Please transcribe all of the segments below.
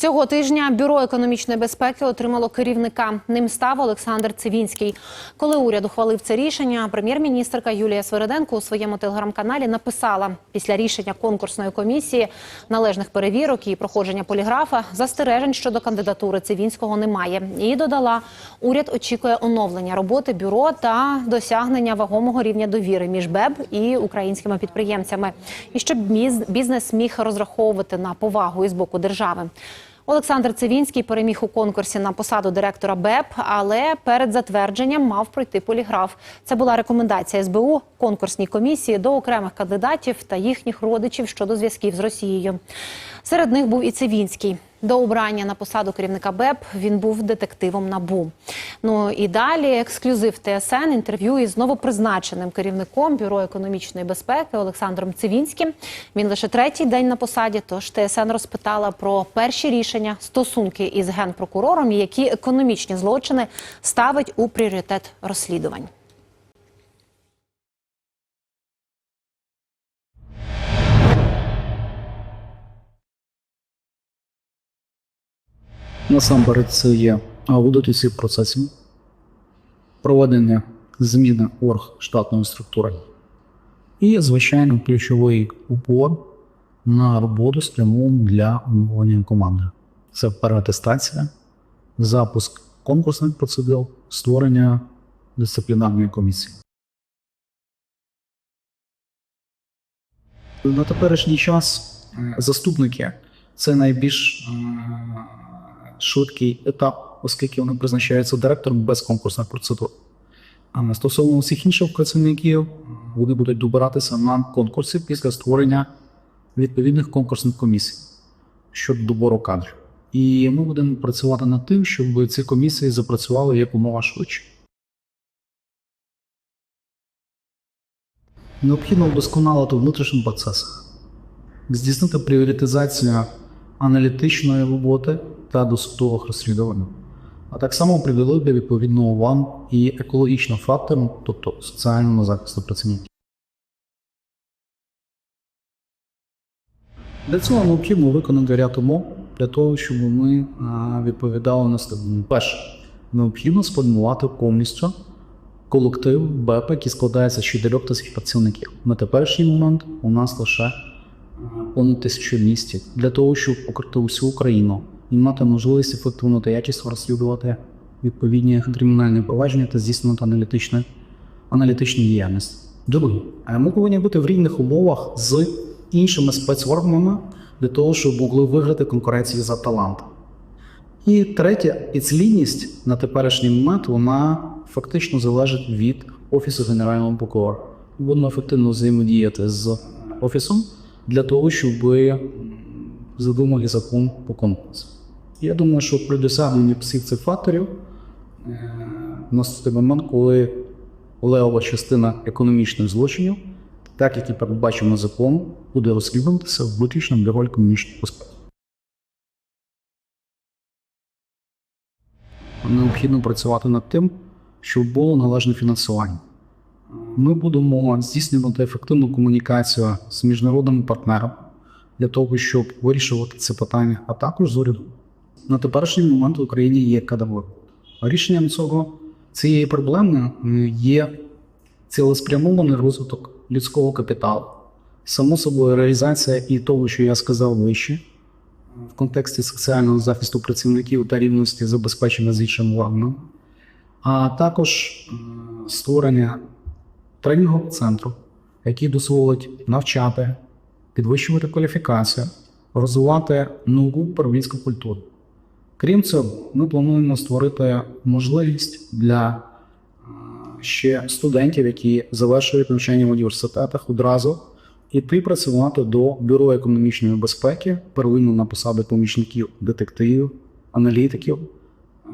Цього тижня бюро економічної безпеки отримало керівника. Ним став Олександр Цивінський. Коли уряд ухвалив це рішення, прем'єр-міністрка Юлія Свериденко у своєму телеграм-каналі написала: після рішення конкурсної комісії належних перевірок і проходження поліграфа застережень щодо кандидатури Цивінського немає. І додала, уряд очікує оновлення роботи бюро та досягнення вагомого рівня довіри між БЕБ і українськими підприємцями, і щоб біз- бізнес міг розраховувати на повагу із боку держави. Олександр Цивінський переміг у конкурсі на посаду директора БЕП, але перед затвердженням мав пройти поліграф. Це була рекомендація СБУ конкурсній комісії до окремих кандидатів та їхніх родичів щодо зв'язків з Росією. Серед них був і Цивінський. До обрання на посаду керівника БЕП він був детективом НАБУ. Ну і далі ексклюзив ТСН інтерв'ю із новопризначеним керівником бюро економічної безпеки Олександром Цивінським. Він лише третій день на посаді. Тож ТСН розпитала про перші рішення, стосунки із генпрокурором і які економічні злочини ставить у пріоритет розслідувань. Насамперед, це є аудит усіх процесів, проведення зміни орг штатної структури і, звичайно, ключовий упор на роботу спрямовану для оновлення команди. Це переатестація, запуск конкурсних процедур, створення дисциплінарної комісії. На теперішній час е, заступники це найбільш е, швидкий етап, оскільки вони призначаються директором без конкурсних процедур. А стосовно усіх інших працівників, вони будуть добиратися на конкурсі після створення відповідних конкурсних комісій щодо добору кадрів. І ми будемо працювати над тим, щоб ці комісії запрацювали якомога швидше. Необхідно вдосконалити внутрішні процеси, здійснити пріоритизацію аналітичної роботи та досудових розслідувань, а так само приділити відповідну увагу і екологічним факторам, тобто соціальному захисту працівників. Для цього необхідно виконати ряд умов для того, щоб ми відповідали наступному. Перше, необхідно сформувати повністю колектив БЕП, який складається з 4 тисяч працівників. На теперішній момент у нас лише е, понад тисячу місць для того, щоб покрити усю Україну мати можливість ефективно та якісно розслідувати відповідні кримінальні провадження та здійснювати аналітичну, аналітичну діяльність. Друге, ми повинні бути в рівних умовах з іншими спецорганами для того, щоб могли виграти конкуренцію за талант. І третє, підслідність на теперішній момент вона фактично залежить від Офісу Генерального прокурора. Будемо ефективно взаємодіяти з офісом для того, щоб задумали закон по конкурсу. Я думаю, що при досягненні всіх цих факторів е, наступить момент, коли левова частина економічних злочинів, так як і передбачено законом, буде розслідуватися виключно бюро економічної безпеки. необхідно працювати над тим, щоб було належне фінансування. Ми будемо здійснювати ефективну комунікацію з міжнародними партнерами для того, щоб вирішувати це питання, а також з урядом. На теперішній момент в Україні є кадровик. Рішенням цього цієї проблеми е, є цілеспрямований розвиток людського капіталу, само собою реалізація і того, що я сказав вище, в контексті соціального захисту працівників та рівності забезпечення з іншими органами, а також е, створення тренінгового центру, який дозволить навчати, підвищувати кваліфікацію, розвивати нову управлінську культуру. Крім цього, ми плануємо створити можливість для е, ще студентів, які завершують навчання в університетах одразу іти працювати до бюро економічної безпеки, первинно на посади помічників детективів, аналітиків,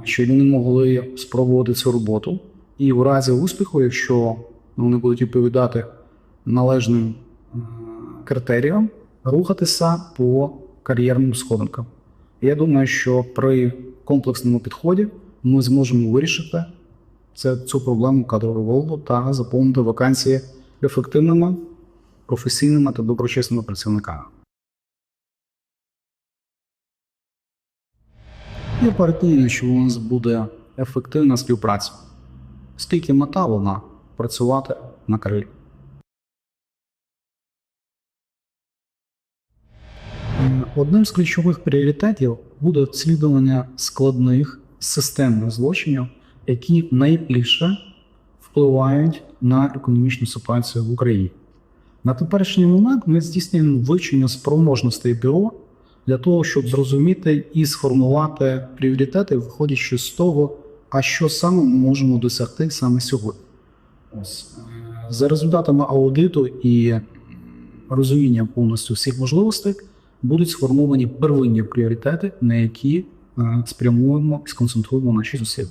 щоб вони могли спробувати цю роботу. І в разі успіху, якщо вони будуть відповідати належним е, критеріям, рухатися по кар'єрним сходинкам. Я думаю, що при комплексному підході ми зможемо вирішити це, цю проблему кадрового голоду та заповнити вакансії ефективними професійними та доброчесними працівниками. Я переконаний, що у нас буде ефективна співпраця, оскільки мета вона працювати на крилі. Одним з ключових пріоритетів буде розслідування складних системних злочинів, які найбільше впливають на економічну ситуацію в Україні. На теперішній момент ми здійснюємо вивчення спроможностей бюро для того, щоб зрозуміти і сформувати пріоритети, виходячи з того, а що саме ми можемо досягти саме сьогодні. Ось. Е, За результатами аудиту і розуміння повністю всіх можливостей будуть сформовані первинні пріоритети, на які е, спрямуємо і сконцентруємо наші зусилля.